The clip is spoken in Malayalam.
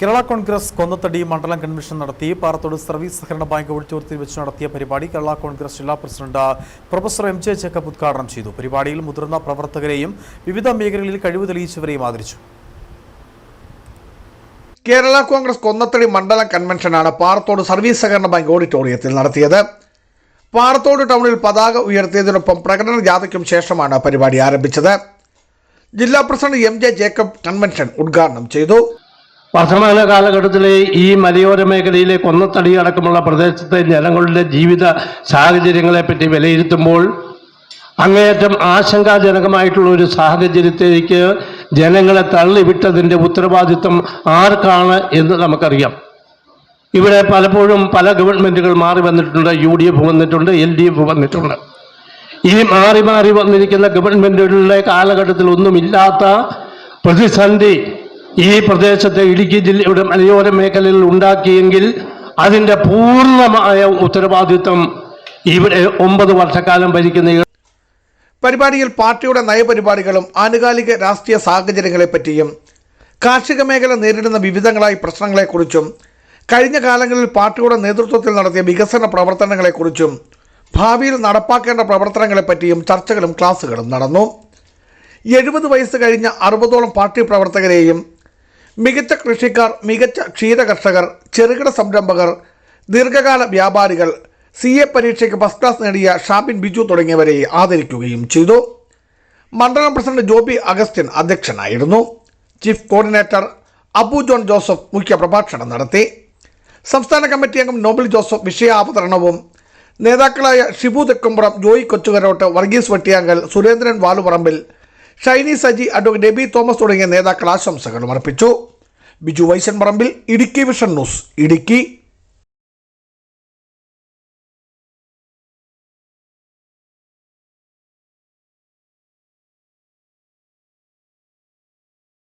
കേരള കോൺഗ്രസ് കൊന്നത്തടി മണ്ഡലം കൺവെൻഷൻ നടത്തി പാറത്തോട് സർവീസ് സഹകരണ ബാങ്ക് ഓഡിറ്റോറിയത്തിൽ വെച്ച് നടത്തിയ പരിപാടി കേരള കോൺഗ്രസ് ജില്ലാ president professor M J Jacob ഉദ്ഘാടനം ചെയ്തു. പരിപാടിയിൽ മുതിർന്ന പ്രവർത്തകരെയും വിവിധ മേഖലകളിൽ കഴിവ് തെളിയിച്ചവരെയും ആദരിച്ചു. കേരള കോൺഗ്രസ് കൊന്നത്തടി മണ്ഡലം കൺവെൻഷനാണ് പാറത്തോട് സർവീസ് സഹകരണ ബാങ്ക് ഓഡിറ്റോറിയത്തിൽ നടത്തിയത്. പാറത്തോട് ടൗണിൽ പതാക ഉയർത്തിയതിനൊപ്പം പ്രകടന ജാഥയ്ക്കും ശേഷമാണ് പരിപാടി ആരംഭിച്ചത്. ജില്ലാ president M J Jacob convention ഉദ്ഘാടനം ചെയ്തു. വർത്തമാന കാലഘട്ടത്തിലെ ഈ മലയോര മേഖലയിലെ കൊന്നത്തടി അടക്കമുള്ള പ്രദേശത്തെ ജനങ്ങളുടെ ജീവിത സാഹചര്യങ്ങളെപ്പറ്റി വിലയിരുത്തുമ്പോൾ അങ്ങേയറ്റം ആശങ്കാജനകമായിട്ടുള്ള ഒരു സാഹചര്യത്തിലേക്ക് ജനങ്ങളെ തള്ളിവിട്ടതിന്റെ ഉത്തരവാദിത്വം ആർക്കാണ് എന്ന് നമുക്കറിയാം. ഇവിടെ പലപ്പോഴും പല ഗവൺമെന്റുകൾ മാറി വന്നിട്ടുണ്ട് യു ഡി എഫ് വന്നിട്ടുണ്ട് എൽ ഡി എഫ് വന്നിട്ടുണ്ട്. ഈ മാറി മാറി വന്നിരിക്കുന്ന ഗവൺമെന്റുകളുടെ കാലഘട്ടത്തിൽ ഒന്നുമില്ലാത്ത പ്രതിസന്ധി ഈ പ്രദേശത്തെ ഇടുക്കി ജില്ലയുടെ മലയോര മേഖലയിൽ ഉണ്ടാക്കിയെങ്കിൽ അതിന്റെ പൂർണമായ ഉത്തരവാദിത്വം ഇവിടെ ഒമ്പത് വർഷക്കാലം ഭരിക്കുന്ന പരിപാടിയിൽ പാർട്ടിയുടെ നയപരിപാടികളും ആനുകാലിക രാഷ്ട്രീയ സാഹചര്യങ്ങളെപ്പറ്റിയും കാർഷിക മേഖല നേരിടുന്ന വിവിധങ്ങളായ പ്രശ്നങ്ങളെക്കുറിച്ചും കഴിഞ്ഞ കാലങ്ങളിൽ പാർട്ടിയുടെ നേതൃത്വത്തിൽ നടത്തിയ വികസന പ്രവർത്തനങ്ങളെക്കുറിച്ചും ഭാവിയിൽ നടപ്പാക്കേണ്ട പ്രവർത്തനങ്ങളെപ്പറ്റിയും ചർച്ചകളും ക്ലാസുകളും നടന്നു. എഴുപത് വയസ്സ് കഴിഞ്ഞ അറുപതോളം പാർട്ടി പ്രവർത്തകരെയും മികച്ച കൃഷിക്കാർ മികച്ച ക്ഷീരകർഷകർ ചെറുകിട സംരംഭകർ ദീർഘകാല വ്യാപാരികൾ സി എ പരീക്ഷയ്ക്ക് ഫസ്റ്റ് ക്ലാസ് നേടിയ ഷാബിൻ ബിജു തുടങ്ങിയവരെ ആദരിക്കുകയും ചെയ്തു. മണ്ഡലം പ്രസിഡന്റ് ജോബി അഗസ്റ്റിൻ അധ്യക്ഷനായിരുന്നു. ചീഫ് കോർഡിനേറ്റർ അബു ജോൺ ജോസഫ് മുഖ്യ പ്രഭാഷണം നടത്തി. സംസ്ഥാന കമ്മിറ്റി അംഗം നോബിൾ ജോസഫ് വിഷയാവതരണവും നേതാക്കളായ ഷിബു തെക്കുംപുറം ജോയി കൊച്ചുകരോട്ട് വർഗീസ് വെട്ടിയാങ്കൽ സുരേന്ദ്രൻ വാലുപറമ്പിൽ ഷൈനി സജി അഡ്വക്കേറ്റ് ഡെബി തോമസ് തുടങ്ങിയ നേതാക്കൾ ആശംസകളും അർപ്പിച്ചു. Biju Vaishan Parambil Idukki vision news Idukki.